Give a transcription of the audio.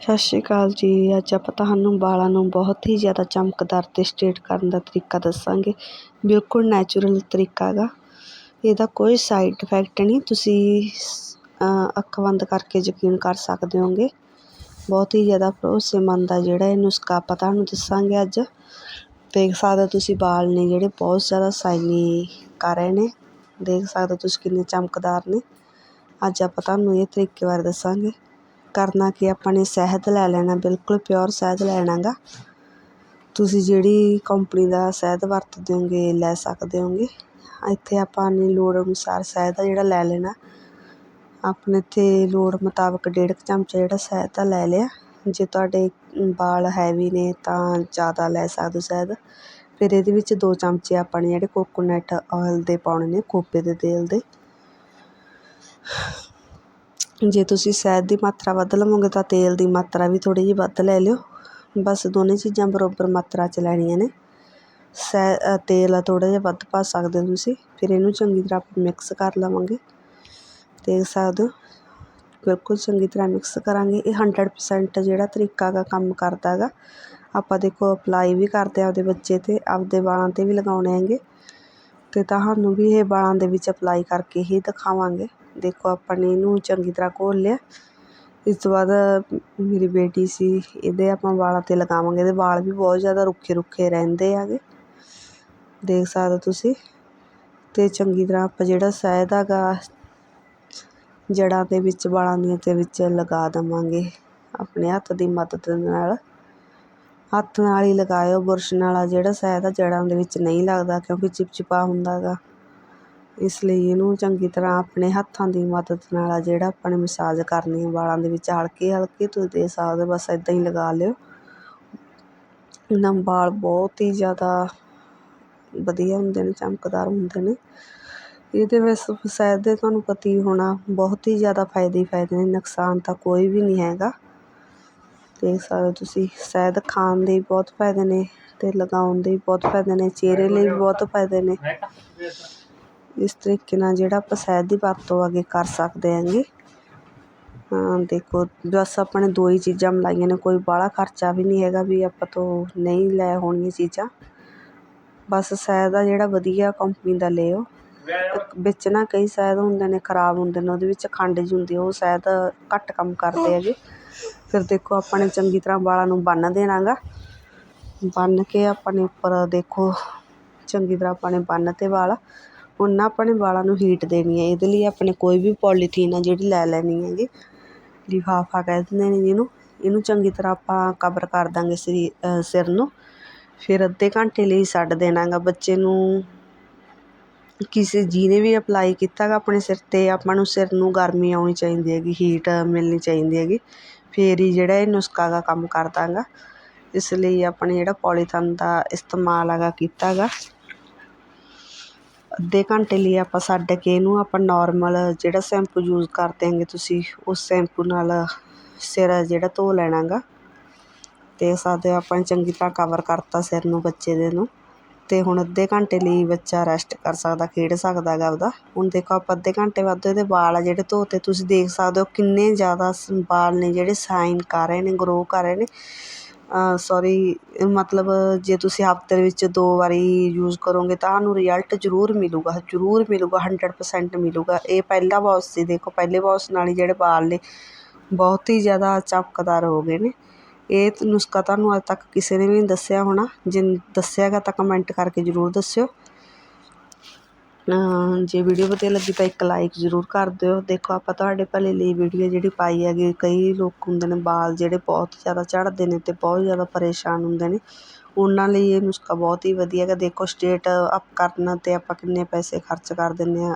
ਸਤਿ ਸ਼੍ਰੀ ਅਕਾਲ ਜੀ। ਅੱਜ ਆਪਾਂ ਤੁਹਾਨੂੰ ਵਾਲਾਂ ਨੂੰ ਬਹੁਤ ਹੀ ਜ਼ਿਆਦਾ ਚਮਕਦਾਰ ਅਤੇ ਸਟ੍ਰੇਟ ਕਰਨ ਦਾ ਤਰੀਕਾ ਦੱਸਾਂਗੇ। ਬਿਲਕੁਲ ਨੈਚੁਰਲ ਤਰੀਕਾ ਹੈਗਾ। ਇਹਦਾ ਕੋਈ ਸਾਈਡ ਇਫੈਕਟ ਨਹੀਂ। ਤੁਸੀਂ ਅੱਖਾਂ ਬੰਦ ਕਰਕੇ ਯਕੀਨ ਕਰ ਸਕਦੇ ਹੋਗੇ ਬਹੁਤ ਹੀ ਜ਼ਿਆਦਾ ਭਰੋਸੇਮੰਦ ਆ ਜਿਹੜਾ ਇਹ ਨੁਸਖਾ ਆਪਾਂ ਤੁਹਾਨੂੰ ਦੱਸਾਂਗੇ ਅੱਜ। ਦੇਖ ਸਕਦੇ ਹੋ ਤੁਸੀਂ ਵਾਲ ਨੇ ਜਿਹੜੇ ਬਹੁਤ ਜ਼ਿਆਦਾ ਸ਼ਾਈਨੀ ਕਰ ਰਹੇ ਨੇ। ਦੇਖ ਸਕਦੇ ਹੋ ਤੁਸੀਂ ਕਿੰਨੇ ਚਮਕਦਾਰ ਨੇ। ਅੱਜ ਆਪਾਂ ਤੁਹਾਨੂੰ ਇਹ ਤਰੀਕੇ ਬਾਰੇ ਦੱਸਾਂਗੇ। ਕਰਨਾ ਕੀ ਆਪਾਂ ਨੇ ਸ਼ਹਿਦ ਲੈ ਲੈਣਾ, ਬਿਲਕੁਲ ਪਿਓਰ ਸ਼ਹਿਦ ਲੈਣਾ ਗਾ ਤੁਸੀਂ ਜਿਹੜੀ ਕੰਪਨੀ ਦਾ ਸ਼ਹਿਦ ਵਰਤਦੇ ਹੋਗੇ, ਲੈ ਸਕਦੇ ਹੋਗੇ। ਇੱਥੇ ਆਪਾਂ ਨੇ ਲੋੜ ਅਨੁਸਾਰ ਸ਼ਹਿਦ ਆ ਜਿਹੜਾ ਲੈ ਲੈਣਾ। ਆਪਣੇ ਇੱਥੇ ਲੋੜ ਮੁਤਾਬਕ ਡੇਢ ਕੁ ਚਮਚਾ ਜਿਹੜਾ ਸ਼ਹਿਦ ਦਾ ਲੈ ਲਿਆ। ਜੇ ਤੁਹਾਡੇ ਵਾਲ ਹੈਵੀ ਨੇ ਤਾਂ ਜ਼ਿਆਦਾ ਲੈ ਸਕਦੇ ਹੋ ਸ਼ਹਿਦ ਫਿਰ ਇਹਦੇ ਵਿੱਚ ਦੋ ਚਮਚੇ ਆਪਾਂ ਨੇ ਜਿਹੜੇ ਕੋਕੋਨਟ ਆਇਲ ਦੇ ਪਾਉਣੇ ਨੇ ਖੋਪੇ ਦੇ ਤੇਲ ਦੇ। ਜੇ ਤੁਸੀਂ ਸ਼ਹਿਦ ਦੀ ਮਾਤਰਾ ਵੱਧ ਲਵੋਗੇ ਤਾਂ ਤੇਲ ਦੀ ਮਾਤਰਾ ਵੀ ਥੋੜ੍ਹੀ ਜਿਹੀ ਵੱਧ ਲੈ ਲਿਓ। ਬਸ ਦੋਨੇ ਚੀਜ਼ਾਂ ਬਰਾਬਰ ਮਾਤਰਾ 'ਚ ਲੈਣੀਆਂ ਨੇ। ਸੈ ਤੇਲ ਥੋੜ੍ਹਾ ਜਿਹਾ ਵੱਧ ਪਾ ਸਕਦੇ ਹੋ ਤੁਸੀਂ। ਫਿਰ ਇਹਨੂੰ ਚੰਗੀ ਤਰ੍ਹਾਂ ਆਪਾਂ ਮਿਕਸ ਕਰ ਲਵਾਂਗੇ। ਦੇਖ ਸਕਦੇ ਹੋ ਬਿਲਕੁਲ ਚੰਗੀ ਤਰ੍ਹਾਂ ਮਿਕਸ ਕਰਾਂਗੇ। ਇਹ ਹੰਡਰਡ ਪਰਸੈਂਟ ਜਿਹੜਾ ਤਰੀਕਾ ਗਾ ਕੰਮ ਕਰਦਾ ਗਾ, ਆਪਾਂ ਦੇਖੋ ਅਪਲਾਈ ਵੀ ਕਰਦੇ ਆਪਦੇ ਬੱਚੇ 'ਤੇ, ਆਪਦੇ ਵਾਲਾਂ 'ਤੇ ਵੀ ਲਗਾਉਣੇ ਹੈਗੇ। ਅਤੇ ਤੁਹਾਨੂੰ ਵੀ ਇਹ ਵਾਲਾਂ ਦੇ ਵਿੱਚ ਅਪਲਾਈ ਕਰਕੇ ਹੀ ਦਿਖਾਵਾਂਗੇ। ਦੇਖੋ ਆਪਾਂ ਨੇ ਇਹਨੂੰ ਚੰਗੀ ਤਰ੍ਹਾਂ ਘੋਲ ਲਿਆ। ਇਸ ਤੋਂ ਬਾਅਦ ਮੇਰੀ ਬੇਟੀ ਸੀ, ਇਹਦੇ ਆਪਾਂ ਵਾਲਾਂ 'ਤੇ ਲਗਾਵਾਂਗੇ। ਇਹਦੇ ਵਾਲ ਵੀ ਬਹੁਤ ਜ਼ਿਆਦਾ ਰੁੱਖੇ ਰੁੱਖੇ ਰਹਿੰਦੇ ਹੈਗੇ। ਦੇਖ ਸਕਦੇ ਤੁਸੀਂ। ਅਤੇ ਚੰਗੀ ਤਰ੍ਹਾਂ ਆਪਾਂ ਜਿਹੜਾ ਸ਼ਹਿਦ ਹੈਗਾ, ਜੜ੍ਹਾਂ ਦੇ ਵਿੱਚ, ਵਾਲਾਂ ਦੀਆਂ ਦੇ ਵਿੱਚ ਲਗਾ ਦੇਵਾਂਗੇ। ਆਪਣੇ ਹੱਥ ਦੀ ਮਦਦ ਨਾਲ। ਹੱਥ ਨਾਲ ਹੀ ਲਗਾਇਓ। ਬੁਰਸ਼ ਨਾਲ ਜਿਹੜਾ ਸ਼ਹਿਦ ਆ ਜੜ੍ਹਾਂ ਦੇ ਵਿੱਚ ਨਹੀਂ ਲੱਗਦਾ, ਕਿਉਂਕਿ ਚਿਪਚਿਪਾ ਹੁੰਦਾ ਗਾ ਇਸ ਲਈ ਇਹਨੂੰ ਚੰਗੀ ਤਰ੍ਹਾਂ ਆਪਣੇ ਹੱਥਾਂ ਦੀ ਮਦਦ ਨਾਲ ਆ ਜਿਹੜਾ ਆਪਾਂ ਨੇ ਮਸਾਜ ਕਰਨੀ ਹੈ, ਵਾਲਾਂ ਦੇ ਵਿੱਚ ਹਲਕੀ ਹਲਕੀ ਤੁਸੀਂ ਦੇ ਸਕਦੇ ਬਸ ਇੱਦਾਂ ਹੀ ਲਗਾ ਲਿਓ। ਇਹਨਾਂ ਵਾਲ ਬਹੁਤ ਹੀ ਜ਼ਿਆਦਾ ਵਧੀਆ ਹੁੰਦੇ ਨੇ, ਚਮਕਦਾਰ ਹੁੰਦੇ ਨੇ। ਇਹਦੇ ਵਿੱਚ ਸ਼ਾਇਦ ਦੇ ਤੁਹਾਨੂੰ ਪਤਾ ਹੀ ਹੋਣਾ, ਬਹੁਤ ਹੀ ਜ਼ਿਆਦਾ ਫਾਇਦੇ ਹੀ ਫਾਇਦੇ ਨੇ, ਨੁਕਸਾਨ ਤਾਂ ਕੋਈ ਵੀ ਨਹੀਂ ਹੈਗਾ। ਦੇਖ ਸਕਦੇ ਤੁਸੀਂ ਸ਼ਾਇਦ ਖਾਣ ਦੇ ਬਹੁਤ ਫਾਇਦੇ ਨੇ ਅਤੇ ਲਗਾਉਣ ਦੇ ਬਹੁਤ ਫਾਇਦੇ ਨੇ, ਚਿਹਰੇ ਲਈ ਵੀ ਬਹੁਤ ਫਾਇਦੇ ਨੇ। ਇਸ ਤਰੀਕੇ ਨਾਲ ਜਿਹੜਾ ਆਪਾਂ ਸ਼ਹਿਦ ਦੀ ਵਰਤੋਂ ਅੱਗੇ ਕਰ ਸਕਦੇ ਹੈਗੇ। ਦੇਖੋ, ਬਸ ਆਪਾਂ ਨੇ ਦੋ ਹੀ ਚੀਜ਼ਾਂ ਮਿਲਾਈਆਂ ਨੇ, ਕੋਈ ਬਾਹਲਾ ਖਰਚਾ ਵੀ ਨਹੀਂ ਹੈਗਾ ਵੀ ਆਪਾਂ ਤੋਂ ਨਹੀਂ ਲੈ ਹੋਣੀਆਂ ਚੀਜ਼ਾਂ। ਬਸ ਸ਼ਹਿਦ ਆ ਜਿਹੜਾ ਵਧੀਆ ਕੰਪਨੀ ਦਾ ਲਿਓ ਵਿੱਚ ਨਾ ਕਈ ਸ਼ਹਿਦ ਹੁੰਦੇ ਨੇ, ਖਰਾਬ ਹੁੰਦੇ ਨੇ, ਉਹਦੇ ਵਿੱਚ ਖੰਡ ਜਿਹੀ ਹੁੰਦੀ ਉਹ ਸ਼ਹਿਦ ਘੱਟ ਕੰਮ ਕਰਦੇ ਹੈਗੇ। ਫਿਰ ਦੇਖੋ, ਆਪਾਂ ਨੇ ਚੰਗੀ ਤਰ੍ਹਾਂ ਵਾਲਾਂ ਨੂੰ ਬੰਨ੍ਹ ਦੇਣਾ ਗਾ ਬੰਨ੍ਹ ਕੇ ਆਪਾਂ ਨੇ ਉੱਪਰ ਦੇਖੋ, ਚੰਗੀ ਤਰ੍ਹਾਂ ਆਪਾਂ ਨੇ ਬੰਨ੍ਹ ਤੇ ਵਾਲ। ਹੁਣ ਨਾ ਆਪਣੇ ਵਾਲਾਂ ਨੂੰ ਹੀਟ ਦੇਣੀ ਹੈ। ਇਹਦੇ ਲਈ ਆਪਣੇ ਕੋਈ ਵੀ ਪੋਲੀਥੀਨ ਆ ਜਿਹੜੀ ਲੈ ਲੈਣੀ ਹੈਗੀ, ਲਿਫਾਫਾ ਕਹਿ ਦਿੰਦੇ ਨੇ ਜਿਹਨੂੰ, ਇਹਨੂੰ ਚੰਗੀ ਤਰ੍ਹਾਂ ਆਪਾਂ ਕਵਰ ਕਰ ਦਾਂਗੇ ਸਰੀ ਸਿਰ ਨੂੰ। ਫਿਰ ਅੱਧੇ ਘੰਟੇ ਲਈ ਛੱਡ ਦੇਣਾ ਗਾ ਬੱਚੇ ਨੂੰ। ਕਿਸੇ ਜਿਹਨੇ ਵੀ ਅਪਲਾਈ ਕੀਤਾ ਗਾ ਆਪਣੇ ਸਿਰ 'ਤੇ, ਆਪਾਂ ਨੂੰ ਸਿਰ ਨੂੰ ਗਰਮੀ ਆਉਣੀ ਚਾਹੀਦੀ ਹੈਗੀ ਹੀਟ ਮਿਲਣੀ ਚਾਹੀਦੀ ਹੈਗੀ। ਫਿਰ ਹੀ ਜਿਹੜਾ ਇਹ ਨੁਸਖਾ ਗਾ ਕੰਮ ਕਰਦਾ ਗਾ ਇਸ ਲਈ ਆਪਣੇ ਜਿਹੜਾ ਪੋਲੀਥਨ ਦਾ ਇਸਤੇਮਾਲ ਹੈਗਾ ਕੀਤਾ ਗਾ ਅੱਧੇ ਘੰਟੇ ਲਈ ਆਪਾਂ ਛੱਡ ਕੇ ਇਹਨੂੰ ਆਪਾਂ ਨੋਰਮਲ ਜਿਹੜਾ ਸ਼ੈਂਪੂ ਯੂਜ਼ ਕਰਦੇ ਹੈਗੇ ਤੁਸੀਂ, ਉਸ ਸ਼ੈਂਪੂ ਨਾਲ ਸਿਰ ਜਿਹੜਾ ਧੋ ਲੈਣਾ ਗਾ ਦੇਖ ਸਕਦੇ ਹੋ ਆਪਾਂ ਚੰਗੀ ਤਰ੍ਹਾਂ ਕਵਰ ਕਰਤਾ ਸਿਰ ਨੂੰ, ਬੱਚੇ ਦੇ ਨੂੰ। ਅਤੇ ਹੁਣ ਅੱਧੇ ਘੰਟੇ ਲਈ ਬੱਚਾ ਰੈਸਟ ਕਰ ਸਕਦਾ, ਖੇਡ ਸਕਦਾ ਗਾ ਆਪਦਾ। ਹੁਣ ਦੇਖੋ ਆਪਾਂ ਅੱਧੇ ਘੰਟੇ ਬਾਅਦ ਇਹਦੇ ਵਾਲ ਆ ਜਿਹੜੇ ਧੋਤੇ, ਤੁਸੀਂ ਦੇਖ ਸਕਦੇ ਹੋ ਕਿੰਨੇ ਜ਼ਿਆਦਾ ਵਾਲ ਨੇ ਜਿਹੜੇ ਸਾਈਨ ਕਰ ਰਹੇ ਨੇ ਗਰੋ ਕਰ ਰਹੇ ਨੇ। ਸੋਰੀ ਮਤਲਬ ਜੇ ਤੁਸੀਂ ਹਫ਼ਤੇ ਵਿੱਚ ਦੋ ਵਾਰੀ ਯੂਜ਼ ਕਰੋਗੇ ਤਾਂ ਤੁਹਾਨੂੰ ਰਿਜ਼ਲਟ ਜ਼ਰੂਰ ਮਿਲੇਗਾ ਜ਼ਰੂਰ ਮਿਲੇਗਾ ਹੰਡਰਡ ਪਰਸੈਂਟ ਮਿਲੇਗਾ। ਇਹ ਪਹਿਲਾ ਵਾਸ਼ ਸੀ, ਦੇਖੋ ਪਹਿਲੇ ਵਾਸ਼ ਨਾਲ ਹੀ ਜਿਹੜੇ ਵਾਲ ਨੇ ਬਹੁਤ ਹੀ ਜ਼ਿਆਦਾ ਚਮਕਦਾਰ ਹੋ ਗਏ ਨੇ। ਇਹ ਨੁਸਖਾ ਤੁਹਾਨੂੰ ਅੱਜ ਤੱਕ ਕਿਸੇ ਨੇ ਵੀ ਨਹੀਂ ਦੱਸਿਆ ਹੋਣਾ। ਜੇ ਦੱਸਿਆ ਗਾ ਤਾਂ ਕਮੈਂਟ ਕਰਕੇ ਜ਼ਰੂਰ ਦੱਸਿਓ। ਜੇ ਵੀਡੀਓ ਵਧੀਆ ਲੱਗੀ ਤਾਂ ਇੱਕ ਲਾਈਕ ਜ਼ਰੂਰ ਕਰ ਦਿਓ। ਦੇਖੋ, ਆਪਾਂ ਤੁਹਾਡੇ ਭਲੇ ਲਈ ਵੀਡੀਓ ਜਿਹੜੀ ਪਾਈ ਹੈਗੀ, ਕਈ ਲੋਕ ਹੁੰਦੇ ਨੇ ਵਾਲ ਜਿਹੜੇ ਬਹੁਤ ਜ਼ਿਆਦਾ ਝੜਦੇ ਨੇ ਅਤੇ ਬਹੁਤ ਜ਼ਿਆਦਾ ਪਰੇਸ਼ਾਨ ਹੁੰਦੇ ਨੇ। ਉਹਨਾਂ ਲਈ ਇਹ ਨੁਸਖਾ ਬਹੁਤ ਹੀ ਵਧੀਆ ਹੈਗਾ। ਦੇਖੋ ਸਟੇਟ ਅਪ ਕਰਨ 'ਤੇ ਆਪਾਂ ਕਿੰਨੇ ਪੈਸੇ ਖਰਚ ਕਰ ਦਿੰਦੇ ਹਾਂ।